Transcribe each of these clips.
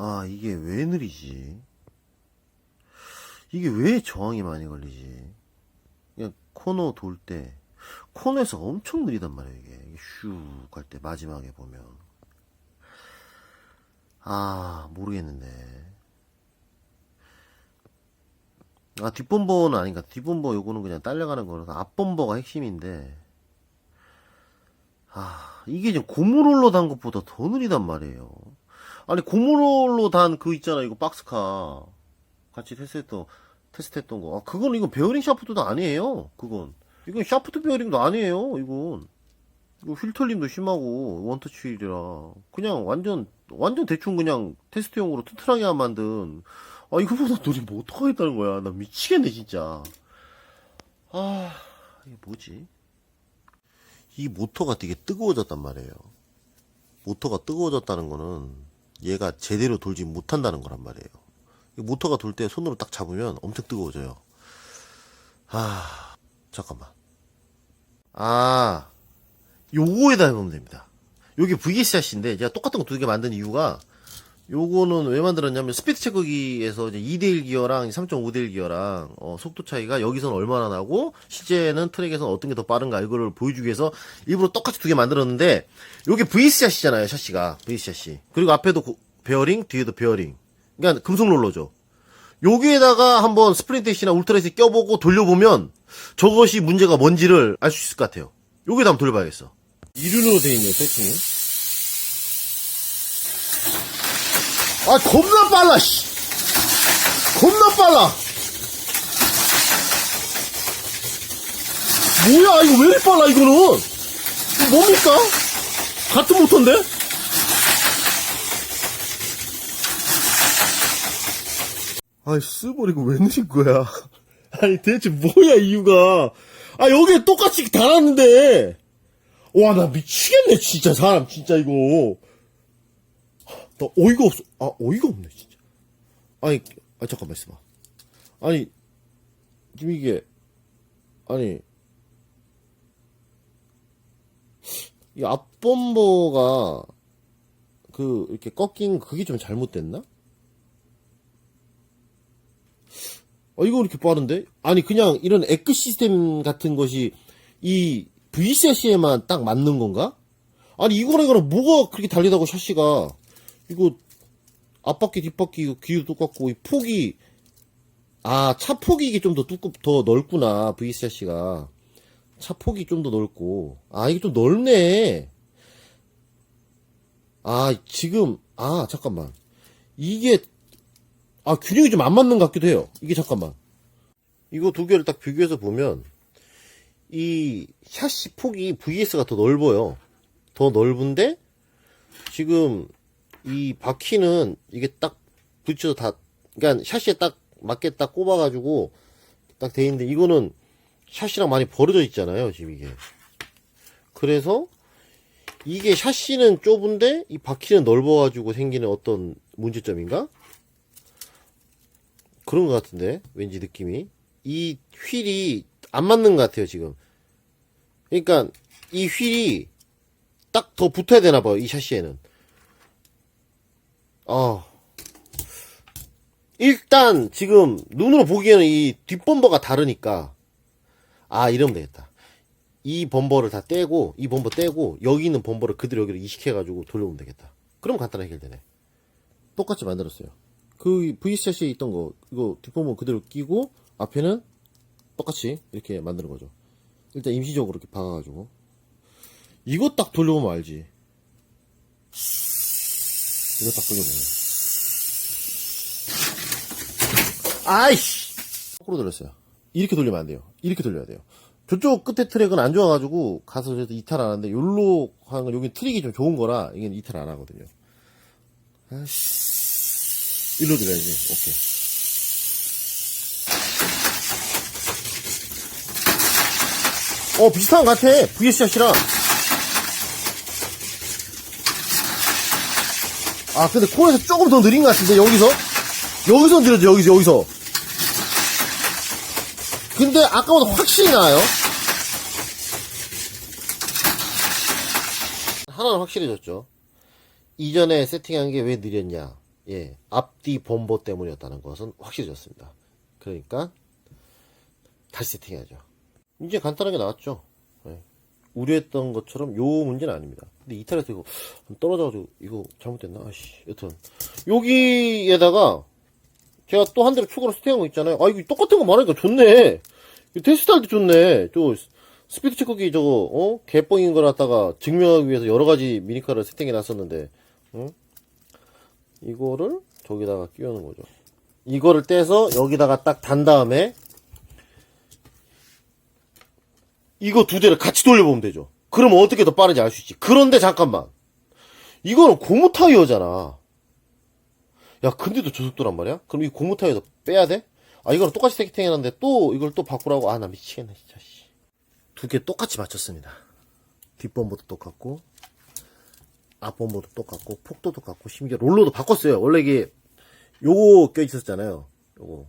아, 이게 왜 느리지? 이게 왜 저항이 많이 걸리지? 그냥 코너 돌 때, 코너에서 엄청 느리단 말이에요, 이게. 슉할 때, 마지막에 보면. 아, 모르겠는데. 아, 뒷범버는 아닌가. 뒷범버 요거는 그냥 딸려가는 거라서 앞범버가 핵심인데. 아, 이게 지금 고무롤러 단 것보다 더 느리단 말이에요. 아니, 고무롤러 단그 있잖아, 이거 박스카. 같이 테스트했던, 테스트했던 거. 아, 그건 이거 베어링 샤프트도 아니에요. 그건. 이건 샤프트 베어링도 아니에요, 이건. 이거 휠 털림도 심하고, 원터치 휠이라. 그냥 완전, 완전 대충 그냥 테스트용으로 튼튼하게 만든. 아, 이거보다 노리 뭐 어떡하겠다는 거야. 나 미치겠네, 진짜. 아, 이게 뭐지? 이 모터가 되게 뜨거워졌단 말이에요. 모터가 뜨거워졌다는 거는 얘가 제대로 돌지 못한다는 거란 말이에요. 이 모터가 돌 때 손으로 딱 잡으면 엄청 뜨거워져요. 아, 잠깐만. 아, 요거에다 해보면 됩니다. 요게 VS샷인데 제가 똑같은 거 두 개 만든 이유가 요거는 왜 만들었냐면 스피드 체크기에서 이제 2대1 기어랑 3.5대1 기어랑 어, 속도 차이가 여기서는 얼마나 나고 실제는 트랙에서는 어떤 게 더 빠른가 이거를 보여주기 위해서 일부러 똑같이 두 개 만들었는데 요게 VS샷이잖아요 샷시가. VS샷이 그리고 앞에도 고- 베어링 뒤에도 베어링. 그러니까 금속 롤러죠. 여기에다가 한번 스프린트시나 울트라에서 껴보고 돌려보면 저것이 문제가 뭔지를 알 수 있을 것 같아요. 여기다 한번 돌려봐야겠어. 이륜으로 돼 있네요 세팅이 아 겁나 빨라 씨. 겁나 빨라. 뭐야 이거 왜 이렇게 빨라 이거는? 이거 뭡니까? 같은 모터인데? 아이 이거 왜 넣으신 거야? 아니 대체 뭐야 이유가? 아 여기에 똑같이 달았는데. 와 나 미치겠네 진짜. 사람 진짜 이거 나 어이가 없어. 아, 어이가 없네, 진짜. 아니, 아, 잠깐만 있어봐. 아니, 지금 이게, 아니, 이 앞범버가, 그, 이렇게 꺾인 그게 좀 잘못됐나? 어, 이거 왜 이렇게 빠른데? 아니, 그냥 이런 에크 시스템 같은 것이 이 VCC에만 딱 맞는 건가? 아니, 이거랑 이거랑 뭐가 그렇게 달리다고 샤시가. 이거 앞바퀴 뒷바퀴 이거 귀도 똑같고 이 폭이 아 차 폭이 이게 좀 더 두껍 더 넓구나 VCRC가. 차 폭이 좀 더 넓고. 아 이게 좀 넓네. 아 지금 아 잠깐만. 이게 아 균형이 좀 안 맞는 것 같기도 해요. 이게 잠깐만. 이거 두 개를 딱 비교해서 보면 이 샤시 폭이 VS가 더 넓어요. 더 넓은데 지금 이 바퀴는 이게 딱 붙여서 다, 그러니까 샤시에 딱 맞게 딱 꼽아가지고 딱 돼 있는데 이거는 샤시랑 많이 벌어져 있잖아요, 지금 이게. 그래서 이게 샤시는 좁은데 이 바퀴는 넓어가지고 생기는 어떤 문제점인가? 그런 것 같은데, 왠지 느낌이. 이 휠이 안 맞는 것 같아요, 지금. 그러니까 이 휠이 딱 더 붙어야 되나 봐요, 이 샤시에는. 어. 일단 지금 눈으로 보기에는 이 뒷범버가 다르니까 아 이러면 되겠다. 이 범버를 다 떼고 이 범버 떼고 여기 있는 범버를 그대로 여기로 이식해 가지고 돌려오면 되겠다. 그럼 간단하게 해결되네. 똑같이 만들었어요. 그 VC샷에 있던 거 이거 뒷범버 그대로 끼고 앞에는 똑같이 이렇게 만드는 거죠. 일단 임시적으로 이렇게 박아가지고 이거 딱 돌려보면 알지. 이거 딱 돌려보면. 아이씨! 거꾸로 돌렸어요. 이렇게 돌리면 안 돼요. 이렇게 돌려야 돼요. 저쪽 끝에 트랙은 안 좋아가지고 가서 저도 이탈 안 하는데 요로 하는 건 여기 트릭이 좀 좋은 거라 이게 이탈 안 하거든요. 아이씨. 일로 들어야지. 오케이. 어, 비슷한 것 같아. VS샷이랑. 아, 근데 코에서 조금 더 느린 것 같은데, 여기서? 여기서 느려져, 여기서, 여기서. 근데 아까보다 확실히 나아요. 하나는 확실해졌죠. 이전에 세팅한 게 왜 느렸냐. 예, 앞뒤 범보 때문이었다는 것은 확실해졌습니다. 그러니까 다시 세팅해야죠. 이제 간단하게 나왔죠. 예. 우려했던 것처럼 요 문제는 아닙니다. 근데 이탈에서 이거 떨어져가지고 이거 잘못됐나? 아씨, 여튼 여기에다가 제가 또 한 대로 추가로 세팅한 거 있잖아요. 아 이거 똑같은 거 많으니까 좋네. 테스트할 때 좋네. 저 스피드 체크기 저거 어 개뻥인 걸 갖다가 증명하기 위해서 여러 가지 미니카를 세팅해 놨었는데, 응? 이거를 저기다가 끼우는 거죠. 이거를 떼서 여기다가 딱 단 다음에 이거 두 대를 같이 돌려보면 되죠. 그럼 어떻게 더 빠른지 알 수 있지. 그런데 잠깐만. 이거는 고무 타이어잖아. 야, 근데도 저속도란 말이야? 그럼 이 고무 타이어도 빼야 돼? 아, 이거는 똑같이 세팅해 놨는데 또 이걸 또 바꾸라고? 아, 나 미치겠네, 진짜, 씨. 두 개 똑같이 맞췄습니다. 뒷범버도 똑같고, 앞범버도 똑같고, 폭도 똑같고, 심지어 롤러도 바꿨어요. 원래 이게, 요거 껴있었잖아요. 요거.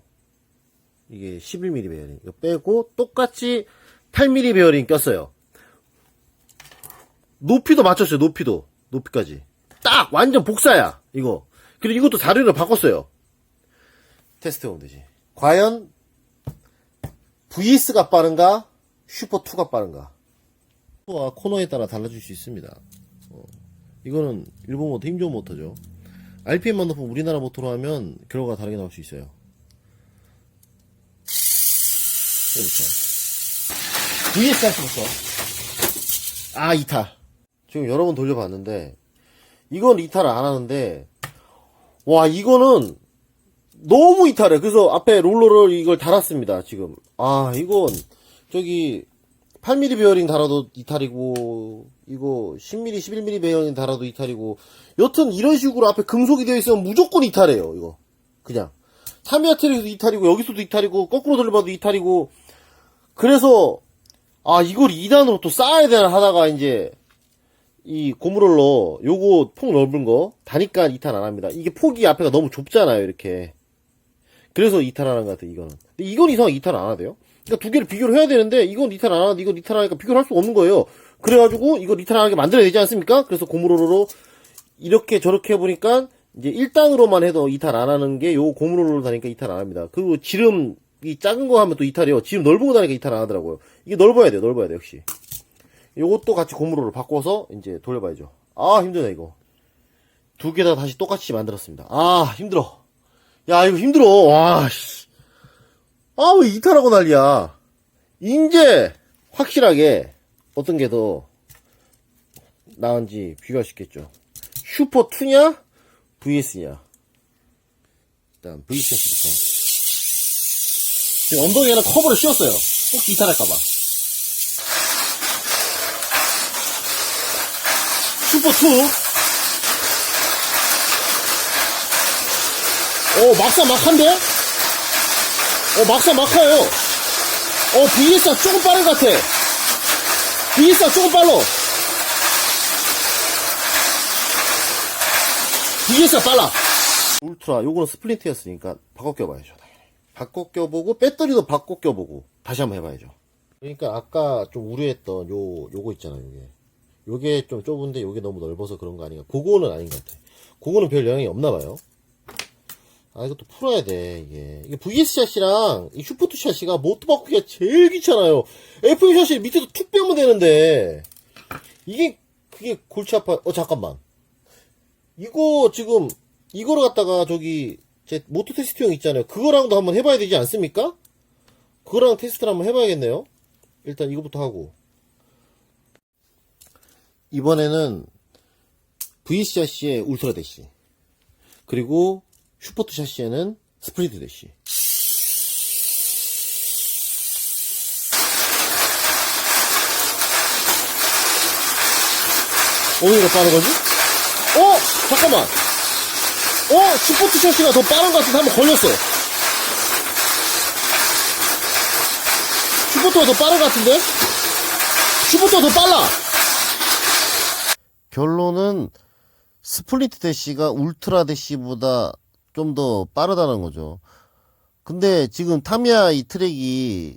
이게 11mm 베어링. 이거 빼고, 똑같이 8mm 베어링 꼈어요. 높이도 맞췄어요, 높이도. 높이까지. 딱! 완전 복사야, 이거. 그리고 이것도 자료를 바꿨어요. 테스트 해보면 되지. 과연, VS가 빠른가? 슈퍼2가 빠른가? 와, 코너에 따라 달라질 수 있습니다. 어, 이거는 일본 모터, 힘 좋은 모터죠. RPM만 높으면 우리나라 모터로 하면 결과가 다르게 나올 수 있어요. 해볼게 요. VS 할수부터 아, 이탈. 지금 여러 번 돌려봤는데, 이건 이탈을 안 하는데, 와, 이거는 너무 이탈해. 그래서 앞에 롤러를 이걸 달았습니다, 지금. 아, 이건, 저기, 8mm 베어링 달아도 이탈이고, 이거 10mm, 11mm 베어링 달아도 이탈이고, 여튼 이런 식으로 앞에 금속이 되어 있으면 무조건 이탈해요, 이거. 그냥. 타미야 트랙에도 이탈이고, 여기서도 이탈이고, 거꾸로 돌려봐도 이탈이고, 그래서, 아, 이걸 2단으로 또 쌓아야 되나 하다가 이제, 이 고무롤러, 요거 폭 넓은 거, 다니까 이탈 안 합니다. 이게 폭이 앞에가 너무 좁잖아요, 이렇게. 그래서 이탈하는 것 같아요, 이거는. 근데 이건 이상 이탈 안 하대요? 그러니까 두 개를 비교를 해야 되는데, 이건 이탈 안 하는데, 이건 이탈 하니까 비교를 할 수가 없는 거예요. 그래가지고, 이걸 이탈 안 하게 만들어야 되지 않습니까? 그래서 고무롤러로, 이렇게 저렇게 해보니까, 이제 1단으로만 해도 이탈 안 하는 게, 요 고무롤러로 다니까 이탈 안 합니다. 그리고 지름, 이 작은 거 하면 또 이탈이요. 지름 넓은 거 다니까 이탈 안 하더라고요. 이게 넓어야 돼요, 넓어야 돼, 역시. 요것도 같이 고무로를 바꿔서 이제 돌려봐야죠. 아, 힘드네, 이거. 두 개 다 다시 똑같이 만들었습니다. 아, 힘들어. 야, 이거 힘들어. 와, 씨. 아, 왜 이탈하고 난리야. 이제, 확실하게, 어떤 게 더, 나은지 비교할 수 있겠죠. 슈퍼2냐? VS냐? 일단, VS부터. 지금 엉덩이에는 커버를 씌웠어요. 혹시 이탈할까봐. 슈퍼2. 어, 막사 막한데? 어, 막사 막해요. 어, VS가 조금 빠른 것 같아. VS가 조금 빨라. VS가 빨라. 울트라, 요거는 스플린트였으니까 바꿔 껴봐야죠. 바꿔 껴보고, 배터리도 바꿔 껴보고, 다시 한번 해봐야죠. 그러니까 아까 좀 우려했던 요, 요거 있잖아요, 요게. 요게 좀 좁은데 요게 너무 넓어서 그런 거 아닌가. 그거는 아닌 것 같아. 그거는 별 영향이 없나 봐요. 아, 이것도 풀어야 돼, 이게. 이게 VS 샷이랑 이 슈퍼2 샷이가 모터 바꾸기가 제일 귀찮아요. F1 샷이 밑에서 툭 빼면 되는데. 이게, 그게 골치 아파. 어, 잠깐만. 이거 지금, 이거를 갖다가 저기, 제 모터 테스트용 있잖아요. 그거랑도 한번 해봐야 되지 않습니까? 그거랑 테스트를 한번 해봐야겠네요. 일단 이거부터 하고. 이번에는 VC 샤시의 울트라 대시 그리고 슈퍼트 샤시에는 스프리트 대시 오히려 빠른 거지? 어? 잠깐만 어? 슈퍼트 샤시가 더 빠른 것 같은데 한번 걸렸어 슈퍼트가 더 빠른 것 같은데? 슈퍼트가 더 빨라 결론은 스플리트 대시가 울트라 대시보다 좀 더 빠르다는 거죠. 근데 지금 타미야 이 트랙이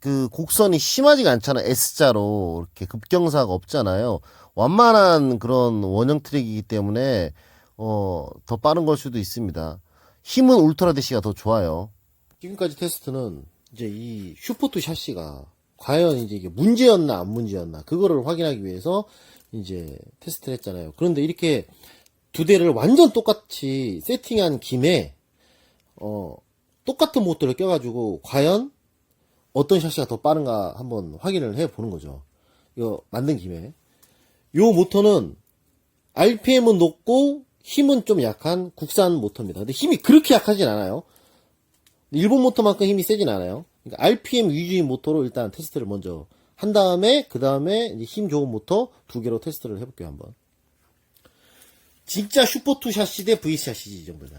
그 곡선이 심하지가 않잖아. S자로 이렇게 급경사가 없잖아요. 완만한 그런 원형 트랙이기 때문에 어, 더 빠른 걸 수도 있습니다. 힘은 울트라 대시가 더 좋아요. 지금까지 테스트는 이제 이 슈퍼투 샤시가 과연 이제 이게 문제였나 안 문제였나 그거를 확인하기 위해서 이제 테스트를 했잖아요. 그런데 이렇게 두 대를 완전 똑같이 세팅한 김에 어 똑같은 모터를 껴가지고 과연 어떤 샤시가 더 빠른가 한번 확인을 해 보는 거죠. 이거 만든 김에 요 모터는 RPM은 높고 힘은 좀 약한 국산 모터입니다. 근데 힘이 그렇게 약하진 않아요. 일본 모터만큼 힘이 세진 않아요. 그러니까 RPM 위주의 모터로 일단 테스트를 먼저 한 다음에 그 다음에 힘 좋은 모터 두 개로 테스트를 해볼게요 한번. 진짜 슈퍼투 샤시 대 V 샤시지 이 정도면.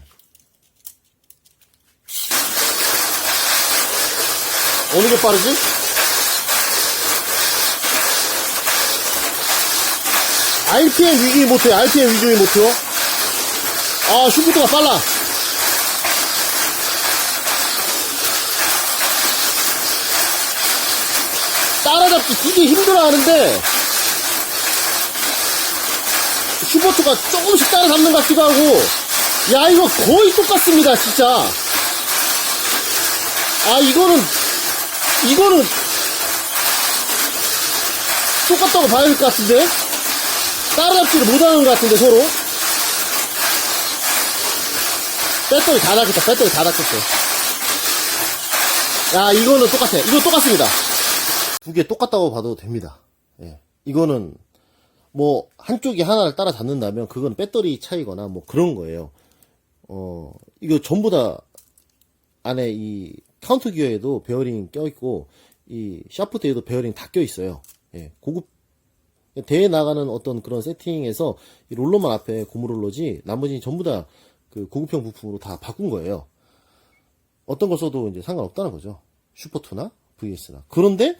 어느 게 빠르지? RPM 위주의 모터야, RPM 위주의 모터. 아, 슈퍼트가 빨라. 따라잡기 되게 힘들어 하는데, 슈퍼트가 조금씩 따라잡는 것 같기도 하고, 야, 이거 거의 똑같습니다, 진짜. 아, 이거는, 이거는, 똑같다고 봐야 될 것 같은데? 따라잡지를 못하는 것 같은데, 서로? 배터리 다 닫혔다, 배터리 다 닫혔어. 야, 이거는 똑같아. 이거 똑같습니다. 두 개 똑같다고 봐도 됩니다. 예. 이거는, 뭐, 한쪽이 하나를 따라잡는다면, 그건 배터리 차이거나, 뭐, 그런 거예요. 어, 이거 전부 다, 안에 이, 카운터 기어에도 베어링 껴있고, 이, 샤프트에도 베어링 다 껴있어요. 예. 고급, 대회 나가는 어떤 그런 세팅에서 이 롤러만 앞에 고무롤러지 나머지는 전부 다 그 고급형 부품으로 다 바꾼 거예요. 어떤 걸 써도 이제 상관없다는 거죠. 슈퍼2나 VS나. 그런데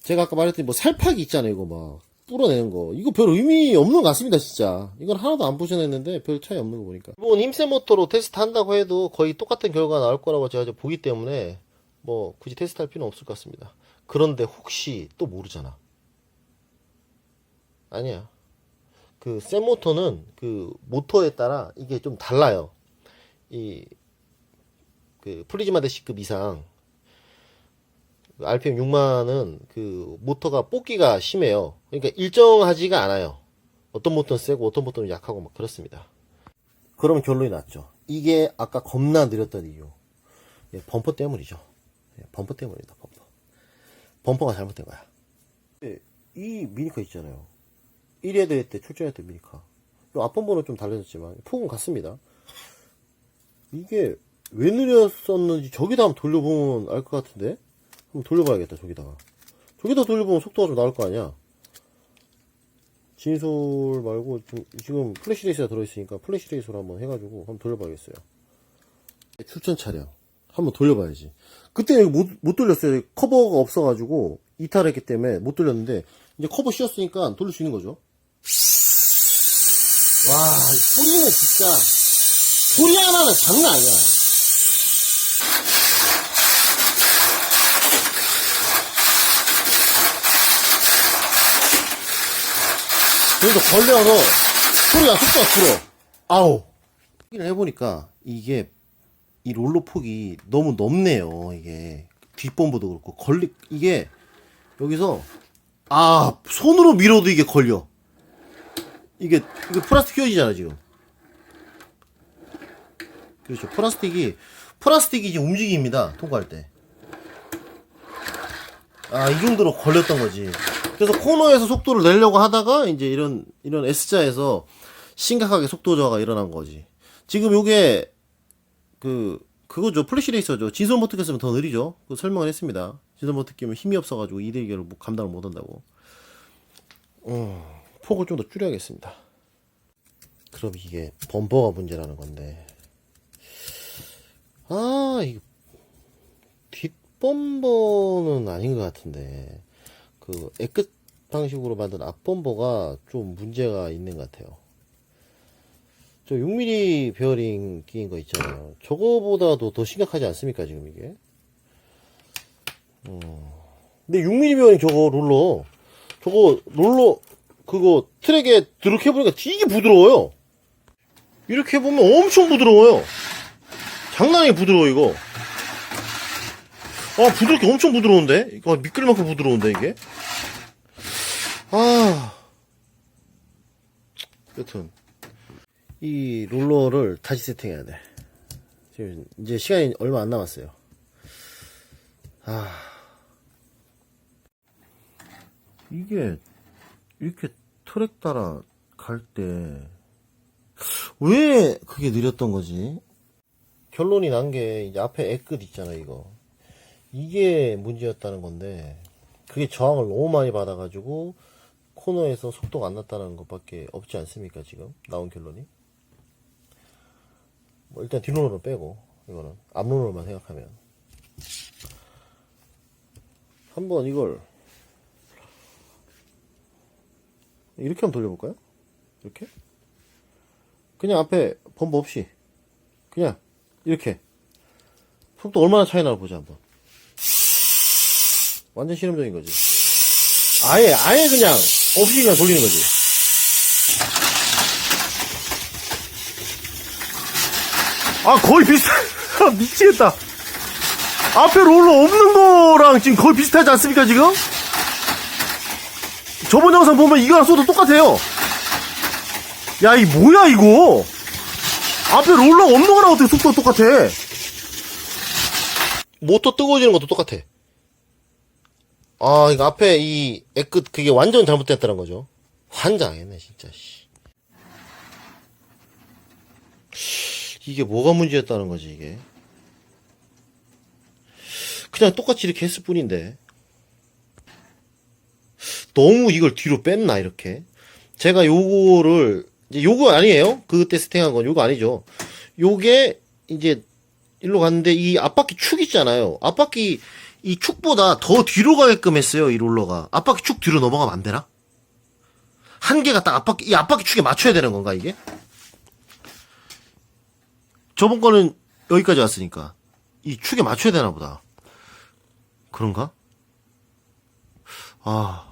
제가 아까 말했더니 뭐 살팍이 있잖아요. 이거 막 뚫어내는 거. 이거 별 의미 없는 것 같습니다. 진짜. 이건 하나도 안 부셔냈는데 별 차이 없는 거 보니까. 이번 힘센 모터로 테스트 한다고 해도 거의 똑같은 결과가 나올 거라고 제가 보기 때문에 뭐 굳이 테스트 할 필요는 없을 것 같습니다. 그런데 혹시 또 모르잖아. 아니야. 그 센 모터는 그 모터에 따라 이게 좀 달라요. 이 그 프리즈마 대시급 이상 그 RPM 6만은 그 모터가 뽑기가 심해요. 그러니까 일정하지가 않아요. 어떤 모터는 세고 어떤 모터는 약하고 막 그렇습니다. 그러면 결론이 났죠. 이게 아까 겁나 느렸던 이유. 예, 범퍼 때문이죠. 예, 범퍼 때문이다, 범퍼. 범퍼가 잘못된 거야. 예, 이 미니카 있잖아요. 1회 대회 때 출전했던 미니카. 이 앞범버는 좀 달라졌지만, 폭은 같습니다. 이게 왜 느렸었는지 저기다 한번 돌려보면 알 것 같은데? 한번 돌려봐야겠다, 저기다가. 저기다 돌려보면 속도가 좀 나올 거 아니야? 진솔 말고, 좀, 지금 플래시 레이스가 들어있으니까 플래시 레이스로 한번 해가지고 한번 돌려봐야겠어요. 추천 차량. 한번 돌려봐야지. 그때 못, 못 돌렸어요. 커버가 없어가지고 이탈했기 때문에 못 돌렸는데, 이제 커버 씌웠으니까 돌릴 수 있는 거죠. 와, 이 소리는 진짜, 소리 하나는 장난 아니야. 그래도 걸려서 소리가 속도가 줄어. 아우. 확인을 해보니까 이게 이 롤러 폭이 너무 넓네요. 이게 뒷범부도 그렇고 걸리 이게 여기서 아 손으로 밀어도 이게 걸려. 이게 이게 플라스틱 휘어지잖아 지금. 그렇죠. 플라스틱이 플라스틱이 이제 움직입니다. 통과할 때. 아, 이 정도로 걸렸던 거지. 그래서 코너에서 속도를 내려고 하다가 이제 이런 이런 S자에서 심각하게 속도 저하가 일어난 거지. 지금 요게 그 그거죠. 플래시 레이서죠. 진선 모터 꼈으면 더 느리죠. 그 설명을 했습니다. 진선 모터 끼면 힘이 없어가지고 2대 2결을 감당을 못한다고. 어, 폭을 좀 더 줄여야겠습니다. 그럼 이게 범퍼가 문제라는 건데. 아, 이거 뒷범버는 아닌 것 같은데 그 X끝 방식으로 만든 앞범버가 좀 문제가 있는 것 같아요. 저 6mm 베어링 끼인 거 있잖아요. 저거보다도 더 심각하지 않습니까 지금 이게? 어. 근데 6mm 베어링 저거 롤러 저거 롤러 그거 트랙에 드럭 해보니까 되게 부드러워요. 이렇게 보면 엄청 부드러워요. 장난이 부드러워, 이거. 아, 부드럽게 엄청 부드러운데? 이거 미끌 만큼 부드러운데, 이게? 아. 여튼. 이 롤러를 다시 세팅해야 돼. 지금 이제 시간이 얼마 안 남았어요. 아. 이게 이렇게 트랙 따라 갈 때 왜 그게 느렸던 거지? 결론이 난 게 앞에 애끝 있잖아 이거. 이게 문제였다는 건데 그게 저항을 너무 많이 받아가지고 코너에서 속도가 안 났다는 것밖에 없지 않습니까 지금? 나온 결론이? 뭐 일단 뒷론으로 빼고 이거는. 앞론으로만 생각하면. 한번 이걸 이렇게 한번 돌려볼까요? 이렇게? 그냥 앞에 범버 없이 그냥 이렇게 속도 얼마나 차이 나나 보자 한번 완전 실험적인 거지 아예 아예 그냥 없이 그냥 돌리는 거지 아 거의 비슷해 미치겠다 앞에 롤러 없는 거랑 지금 거의 비슷하지 않습니까 지금? 저번 영상 보면 이거랑 쏘도 똑같아요. 야 이 뭐야 이거? 앞에 롤러 없는 거랑 어떻게 속도가 똑같아? 모터 뜨거워지는 것도 똑같아. 아 이거 앞에 이 애끝 그게 완전 잘못됐다는 거죠. 환장했네 진짜 씨. 이게 뭐가 문제였다는 거지 이게? 그냥 똑같이 이렇게 했을 뿐인데 너무 이걸 뒤로 뺐나 이렇게? 제가 요거를 이제 요거 아니에요? 그때 세팅한 건 요거 아니죠. 요게 이제 일로 갔는데 이 앞바퀴 축 있잖아요. 앞바퀴 이 축보다 더 뒤로 가게끔 했어요 이 롤러가. 앞바퀴 축 뒤로 넘어가면 안 되나? 한 개가 딱 앞바퀴 이 앞바퀴 축에 맞춰야 되는 건가 이게? 저번 거는 여기까지 왔으니까 이 축에 맞춰야 되나 보다. 그런가? 아